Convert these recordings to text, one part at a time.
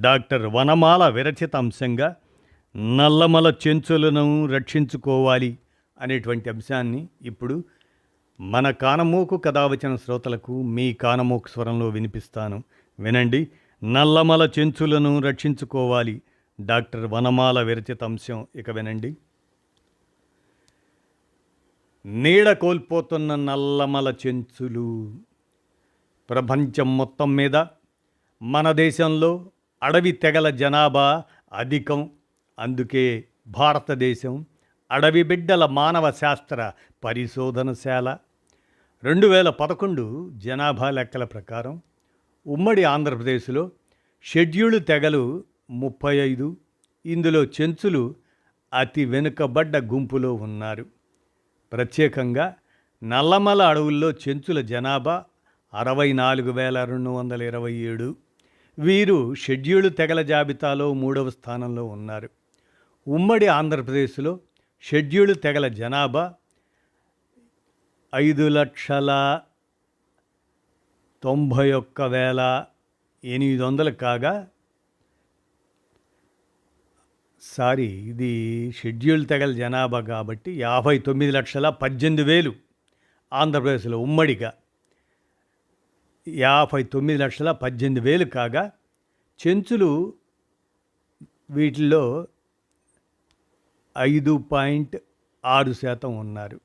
Doctor వనమాల విరచిత అంశంగా నల్లమల చెంచులను రక్షించుకోవాలి అనేటువంటి అంశాన్ని ఇప్పుడు మన కానమోకు కథావచన శ్రోతలకు మీ కానమోకు స్వరంలో వినిపిస్తాను. వినండి. నల్లమల చెంచులను రక్షించుకోవాలి. డాక్టర్ వనమాల విరచిత అంశం ఇక వినండి. నీడ కోల్పోతున్న నల్లమల చెంచులు ప్రపంచం మొత్తం మీద మన దేశంలో అడవి తెగల జనాభా అధికం. అందుకే భారతదేశం అడవి బిడ్డల మానవ శాస్త్ర పరిశోధనశాల రెండు వేల పదకొండు జనాభా లెక్కల ప్రకారం ఉమ్మడి ఆంధ్రప్రదేశ్లో షెడ్యూల్డ్ తెగలు ముప్పై ఐదు. ఇందులో చెంచులు అతి వెనుకబడ్డ గుంపులో ఉన్నారు. ప్రత్యేకంగా నల్లమల అడవుల్లో చెంచుల జనాభా అరవై నాలుగు వేల రెండు వందల ఇరవై ఏడు. వీరు షెడ్యూల్డ్ తెగల జాబితాలో మూడవ స్థానంలో ఉన్నారు. ఉమ్మడి ఆంధ్రప్రదేశ్లో షెడ్యూల్డ్ తెగల జనాభా ఐదు లక్షల తొంభై ఒక్క వేల ఎనిమిది వందలు కాగా సారీ ఇది షెడ్యూల్ తెగల జనాభా కాబట్టి యాభై తొమ్మిది లక్షల పద్దెనిమిది వేలు ఆంధ్రప్రదేశ్లో ఉమ్మడిగా. యాభై తొమ్మిది లక్షల పద్దెనిమిది వేలు కాగా చెంచులు వీటిల్లో ఐదు పాయింట్ ఆరు శాతం ఉన్నారు.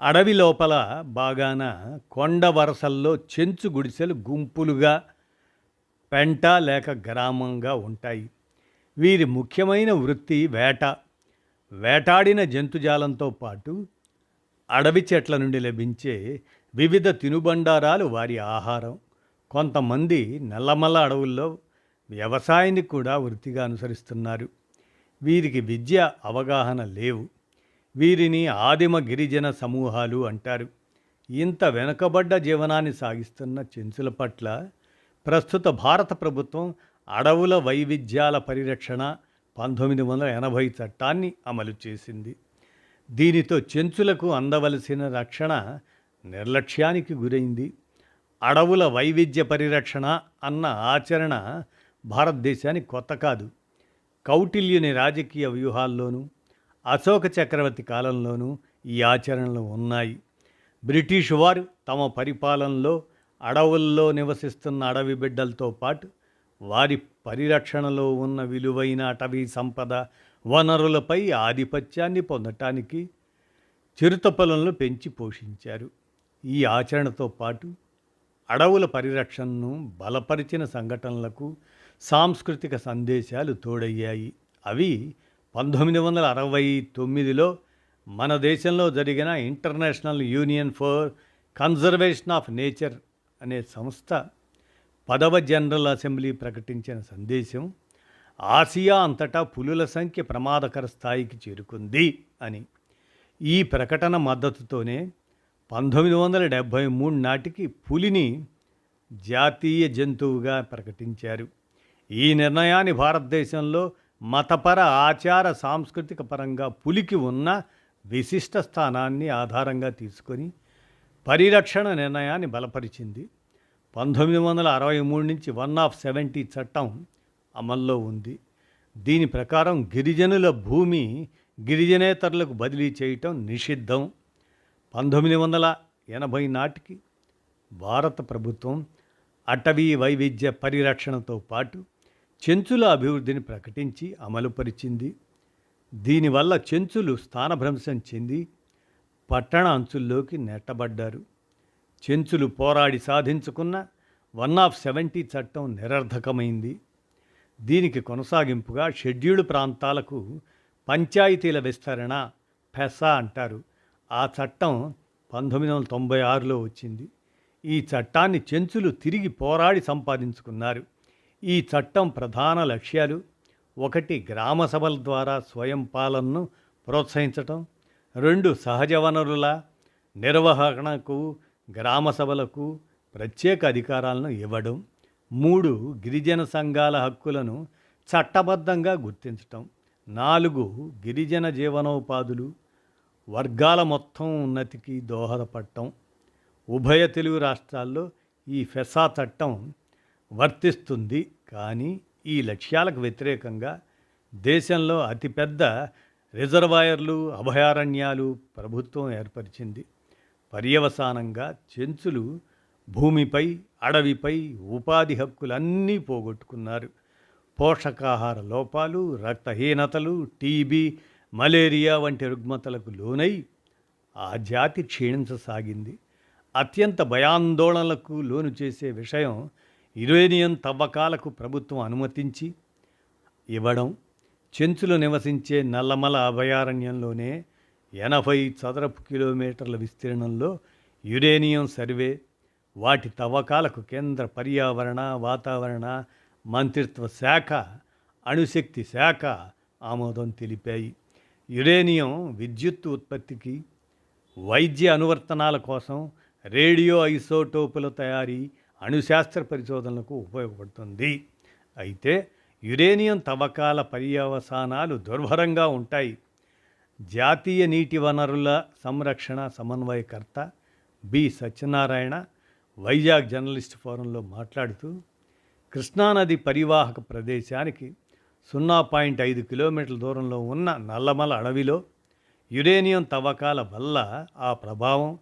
అడవి లోపల బాగాన కొండ వరసల్లో చెంచు గుడిసెలు గుంపులుగా పెంట లేక గ్రామంగా ఉంటాయి. వీరి ముఖ్యమైన వృత్తి వేట. వేటాడిన జంతుజాలంతో పాటు అడవి చెట్ల నుండి లభించే వివిధ తినుబండారాలు వారి ఆహారం. కొంతమంది నల్లమల్ల అడవుల్లో వ్యవసాయాన్ని కూడా వృత్తిగా అనుసరిస్తున్నారు. వీరికి విద్య అవగాహన లేవు. వీరిని ఆదిమ గిరిజన సమూహాలు అంటారు. ఇంత వెనుకబడ్డ జీవనాన్ని సాగిస్తున్న చెంచుల పట్ల ప్రస్తుత భారత ప్రభుత్వం అడవుల వైవిధ్యాల పరిరక్షణ పంతొమ్మిది వందల ఎనభై చట్టాన్ని అమలు చేసింది. దీనితో చెంచులకు అందవలసిన రక్షణ నిర్లక్ష్యానికి గురైంది. అడవుల వైవిధ్య పరిరక్షణ అన్న ఆచరణ భారతదేశానికి కొత్త కాదు. కౌటిల్యుని రాజకీయ వ్యూహాల్లోనూ అశోక చక్రవర్తి కాలంలోనూ ఈ ఆచరణలు ఉన్నాయి. బ్రిటిష్ వారు తమ పరిపాలనలో అడవుల్లో నివసిస్తున్న అడవి బిడ్డలతో పాటు వారి పరిరక్షణలో ఉన్న విలువైన అటవీ సంపద వనరులపై ఆధిపత్యాన్ని పొందటానికి చిరుత పొలంలో పెంచి పోషించారు. ఈ ఆచరణతో పాటు అడవుల పరిరక్షణను బలపరిచిన సంఘటనలకు సాంస్కృతిక సందేశాలు తోడయ్యాయి. అవి పంతొమ్మిది వందల అరవై తొమ్మిదిలో మన దేశంలో జరిగిన international union for conservation of nature అనే సంస్థ పదవ జనరల్ అసెంబ్లీ ప్రకటించిన సందేశం ఆసియా అంతటా పులుల సంఖ్య ప్రమాదకర స్థాయికి చేరుకుంది అని. ఈ ప్రకటన మద్దతుతోనే పంతొమ్మిది వందల డెబ్భై మూడు నాటికి పులిని జాతీయ జంతువుగా ప్రకటించారు. ఈ నిర్ణయాన్ని భారతదేశంలో మతపర ఆచార సాంస్కృతిక పరంగా పులికి ఉన్న విశిష్ట స్థానాన్ని ఆధారంగా తీసుకొని పరిరక్షణ నిర్ణయాన్ని బలపరిచింది. పంతొమ్మిది వందల అరవై మూడు నుంచి వన్ ఆఫ్ సెవెంటీ చట్టం అమల్లో ఉంది. దీని ప్రకారం గిరిజనుల భూమి గిరిజనేతరులకు బదిలీ చేయటం నిషిద్ధం. పంతొమ్మిది వందల ఎనభై నాటికి భారత ప్రభుత్వం అటవీ వైవిధ్య పరిరక్షణతో పాటు చెంచుల అభివృద్ధిని ప్రకటించి అమలుపరిచింది. దీనివల్ల చెంచులు స్థానభ్రంశం చెంది పట్టణ అంచుల్లోకి నెట్టబడ్డారు. చెంచులు పోరాడి సాధించుకున్న వన్ ఆఫ్ సెవెంటీ చట్టం నిరర్ధకమైంది. దీనికి కొనసాగింపుగా షెడ్యూల్డ్ ప్రాంతాలకు పంచాయతీల విస్తరణ పెసా అంటారు. ఆ చట్టం పంతొమ్మిది వందల తొంభై ఆరులో వచ్చింది. ఈ చట్టాన్ని చెంచులు తిరిగి పోరాడి సంపాదించుకున్నారు. ఈ చట్టం ప్రధాన లక్ష్యాలు ఒకటి గ్రామ సభల ద్వారా స్వయం పాలనను ప్రోత్సహించటం రెండు సహజ వనరుల నిర్వహణకు గ్రామ సభలకు ప్రత్యేక అధికారాలను ఇవ్వడం మూడు గిరిజన సంఘాల హక్కులను చట్టబద్ధంగా గుర్తించటం నాలుగు గిరిజన జీవనోపాధులు వర్గాల మొత్తం ఉన్నతికి దోహదపడటం ఉభయ తెలుగు రాష్ట్రాల్లో ఈ ఫెసా చట్టం వర్తిస్తుంది. కానీ ఈ లక్ష్యాలకు వ్యతిరేకంగా దేశంలో అతిపెద్ద రిజర్వాయర్లు అభయారణ్యాలు ప్రభుత్వం ఏర్పరిచింది. పర్యవసానంగా చెంచులు భూమిపై అడవిపై ఉపాధి హక్కులన్నీ పోగొట్టుకున్నారు. పోషకాహార లోపాలు రక్తహీనతలు టీబీ మలేరియా వంటి రుగ్మతలకు లోనై ఆ జాతి క్షీణించసాగింది. అత్యంత భయాందోళనలకు లోను చేసే విషయం యురేనియం తవ్వకాలకు ప్రభుత్వం అనుమతించి ఇవ్వడం చెంచులు నివసించే నల్లమల అభయారణ్యంలోనే ఎనభై చదరపు కిలోమీటర్ల విస్తీర్ణంలో యురేనియం సర్వే వాటి తవ్వకాలకు కేంద్ర పర్యావరణ వాతావరణ మంత్రిత్వ శాఖ అణుశక్తి శాఖ ఆమోదం తెలిపాయి. యురేనియం విద్యుత్ ఉత్పత్తికి వైద్య అనువర్తనాల కోసం రేడియో ఐసోటోపుల తయారీ అణుశాస్త్ర పరిశోధనలకు ఉపయోగపడుతుంది. అయితే యురేనియం తవ్వకాల పర్యవసానాలు దుర్భరంగా ఉంటాయి. జాతీయ నీటి వనరుల సంరక్షణ సమన్వయకర్త బి. సత్యనారాయణ వైజాగ్ జర్నలిస్ట్ ఫోరంలో మాట్లాడుతూ కృష్ణానది పరివాహక ప్రదేశానికి సున్నా పాయింట్ ఐదు కిలోమీటర్ల దూరంలో ఉన్న నల్లమల అడవిలో యురేనియం తవ్వకాల వల్ల ఆ ప్రభావం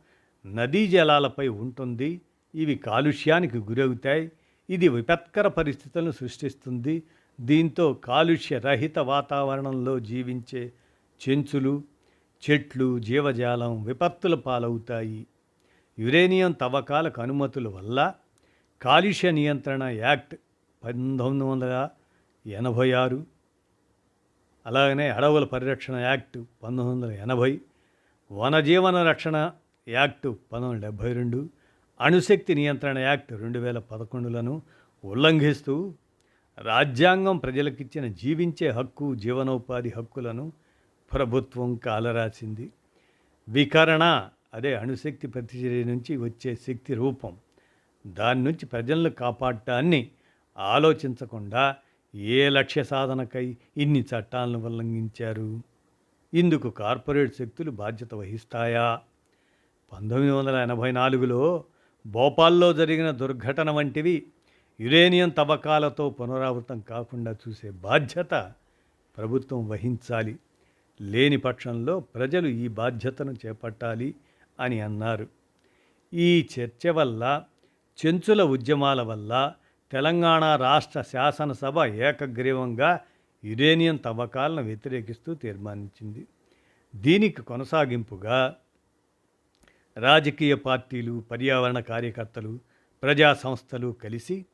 నదీ జలాలపై ఉంటుంది. ఇవి కాలుష్యానికి గురవుతాయి. ఇది విపత్కర పరిస్థితులను సృష్టిస్తుంది. దీంతో కాలుష్య రహిత వాతావరణంలో జీవించే చెంచులు చెట్లు జీవజాలం విపత్తుల పాలవుతాయి. యురేనియం తవ్వకాలకు అనుమతుల వల్ల కాలుష్య నియంత్రణ యాక్ట్ పంతొమ్మిది వందల ఎనభై ఆరు. అలాగనే అడవుల పరిరక్షణ యాక్ట్ పంతొమ్మిది వందల ఎనభై. వనజీవన రక్షణ యాక్టు పంతొమ్మిది వందల డెబ్భై రెండు. అణుశక్తి నియంత్రణ యాక్ట్ రెండు వేల పదకొండులను ఉల్లంఘిస్తూ రాజ్యాంగం ప్రజలకిచ్చిన జీవించే హక్కు జీవనోపాధి హక్కులను ప్రభుత్వం కాలరాసింది. వికరణ అదే అణుశక్తి ప్రతిచర్య నుంచి వచ్చే శక్తి రూపం. దాని నుంచి ప్రజలను కాపాడటాన్ని ఆలోచించకుండా ఏ లక్ష్య సాధనకై ఇన్ని చట్టాలను ఉల్లంఘించారు? ఇందుకు కార్పొరేట్ శక్తులు బాధ్యత వహిస్తాయా? పంతొమ్మిది వందల ఎనభై నాలుగులో భోపాల్లో జరిగిన దుర్ఘటన వంటివి యురేనియం తవ్వకాలతో పునరావృతం కాకుండా చూసే బాధ్యత ప్రభుత్వం వహించాలి. లేని పక్షంలో ప్రజలు ఈ బాధ్యతను చేపట్టాలి అని అన్నారు. ఈ చర్చ వల్ల చెంచుల ఉద్యమాల వల్ల తెలంగాణ రాష్ట్ర శాసనసభ ఏకగ్రీవంగా యురేనియం తవ్వకాలను వ్యతిరేకిస్తూ తీర్మానించింది. దీనికి కొనసాగింపుగా రాజకీయ పార్టీలు పర్యావరణ కార్యకర్తలు ప్రజా సంస్థలు కలిసి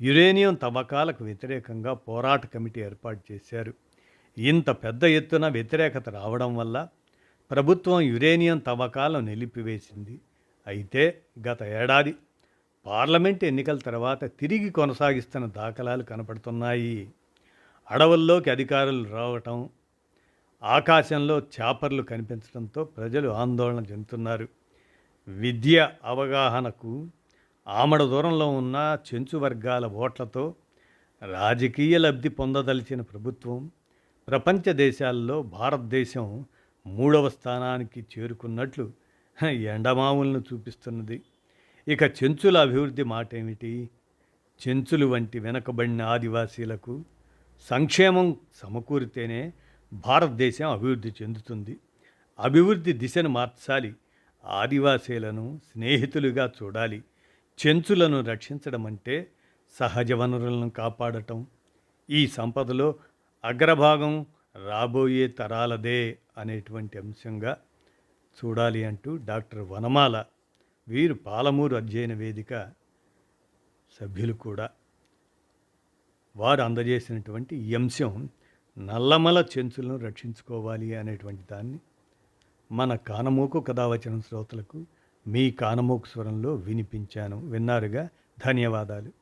యురేనియం తవ్వకాలకు వ్యతిరేకంగా పోరాట కమిటీ ఏర్పాటు చేశారు. ఇంత పెద్ద ఎత్తున వ్యతిరేకత రావడం వల్ల ప్రభుత్వం యురేనియం తవ్వకాలను నిలిపివేసింది. అయితే గత ఏడాది పార్లమెంట్ ఎన్నికల తర్వాత తిరిగి కొనసాగిస్తున్న దాఖలాలు కనపడుతున్నాయి. అడవుల్లోకి అధికారులు రావటం ఆకాశంలో చాపర్లు కనిపించడంతో ప్రజలు ఆందోళన చెందుతున్నారు. విద్య అవగాహనకు ఆమడ దూరంలో ఉన్న చెంచు వర్గాల ఓట్లతో రాజకీయ లబ్ధి పొందదలిచిన ప్రభుత్వం ప్రపంచ దేశాల్లో భారతదేశం మూడవ స్థానానికి చేరుకున్నట్లు ఎండమాములను చూపిస్తున్నది. ఇక చెంచుల అభివృద్ధి మాట ఏమిటి చెంచులు వంటి వెనకబడిన ఆదివాసీలకు సంక్షేమం సమకూరితేనే భారతదేశం అభివృద్ధి చెందుతుంది. అభివృద్ధి దిశను మార్చాలి. ఆదివాసీలను స్నేహితులుగా చూడాలి. చెంచులను రక్షించడం అంటే సహజ వనరులను కాపాడటం. ఈ సంపదలో అగ్రభాగం రాబోయే తరాలదే అనేటువంటి అంశంగా చూడాలి అంటూ డాక్టర్ వనమాల వీరు పాలమూరు అధ్యయన వేదిక సభ్యులు కూడా. వారు అందజేసినటువంటి ఈ అంశం నల్లమల చెంచులను రక్షించుకోవాలి అనేటువంటి దాన్ని మన కానమోకు కథావచన శ్రోతలకు మీ కానమోకు స్వరంలో వినిపించాను. విన్నారుగా? ధన్యవాదాలు.